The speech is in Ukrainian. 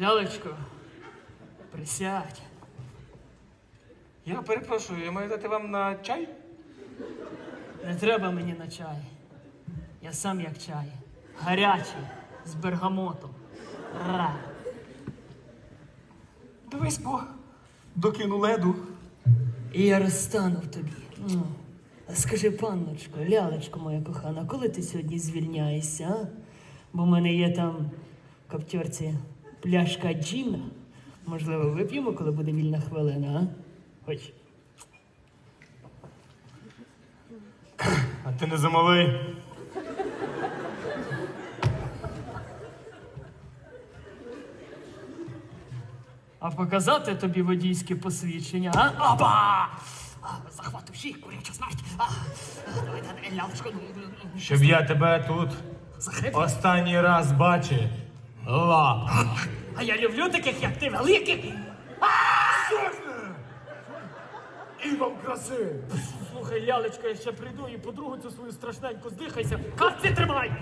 Лялечко, присядь. Я перепрошую, я маю дати вам на чай? Не треба мені на чай. Я сам як чай. Гарячий, з бергамотом. Ра. Дивись, бо докину леду. І я розтану в тобі. А скажи, панночко, лялечко моя кохана, коли ти сьогодні звільняєшся, а? Бо в мене є там в каптьорці пляшка джіна. Можливо, вип'ємо, коли буде вільна хвилина, а? Хоч. А ти не замалий. А показати тобі водійське посвідчення, а? Опа! А, Захват душі, куряча смерть. А, давай, лялечко, ну, ну, ну, Щоб я тебе тут останній раз бачив. Ла. А я люблю таких, як ти, великих. І вам краси. Слухай, лялечка, я ще прийду і подругу цю свою страшненьку здихайся. Капці тримай!